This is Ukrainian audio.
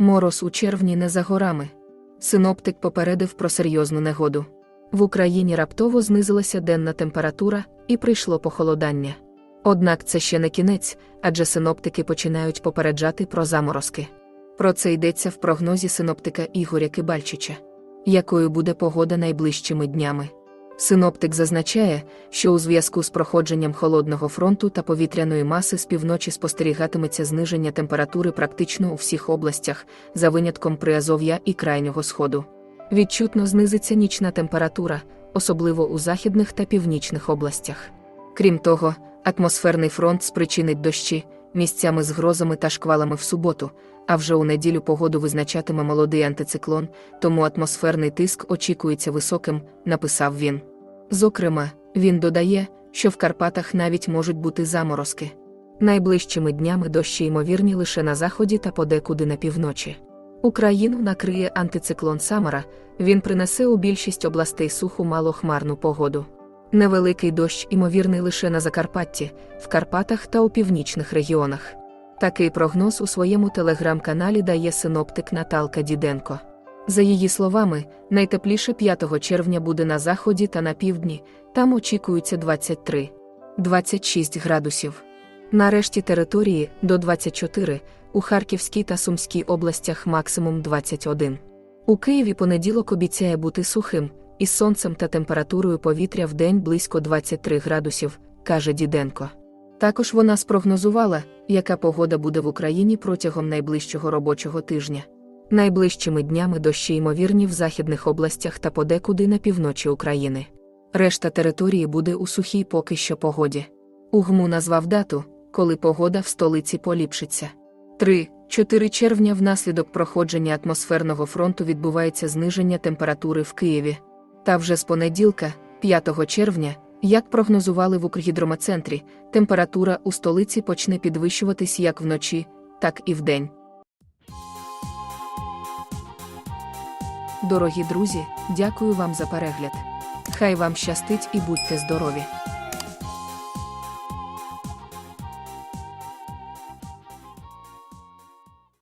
Мороз у червні не за горами. Синоптик попередив про серйозну негоду. В Україні раптово знизилася денна температура і прийшло похолодання. Однак це ще не кінець, адже синоптики починають попереджати про заморозки. Про це йдеться в прогнозі синоптика Ігоря Кибальчича. Якою буде погода найближчими днями? Синоптик зазначає, що у зв'язку з проходженням холодного фронту та повітряної маси з півночі спостерігатиметься зниження температури практично у всіх областях, за винятком Приазов'я і крайнього сходу. Відчутно знизиться нічна температура, особливо у західних та північних областях. Крім того, атмосферний фронт спричинить дощі, місцями з грозами та шквалами в суботу, а вже у неділю погоду визначатиме молодий антициклон, тому атмосферний тиск очікується високим, написав він. Зокрема, він додає, що в Карпатах навіть можуть бути заморозки. Найближчими днями дощі ймовірні лише на заході та подекуди на півночі. Україну накриє антициклон Самара, він принесе у більшість областей суху малохмарну погоду. Невеликий дощ імовірний лише на Закарпатті, в Карпатах та у північних регіонах. Такий прогноз у своєму телеграм-каналі дає синоптик Наталка Діденко. За її словами, найтепліше 5 червня буде на заході та на півдні, там очікується 23-26 градусів. На решті території до 24, у Харківській та Сумській областях максимум 21. У Києві понеділок обіцяє бути сухим, із сонцем та температурою повітря в день близько 23 градусів, каже Діденко. Також вона спрогнозувала, яка погода буде в Україні протягом найближчого робочого тижня. Найближчими днями дощі ймовірні в західних областях та подекуди на півночі України. Решта території буде у сухій поки що погоді. УГМУ назвав дату, коли погода в столиці поліпшиться. 3-4 червня внаслідок проходження атмосферного фронту відбувається зниження температури в Києві. Та вже з понеділка, 5 червня, як прогнозували в Укргідромецентрі, температура у столиці почне підвищуватись як вночі, так і вдень. Дорогі друзі, дякую вам за перегляд. Хай вам щастить і будьте здорові!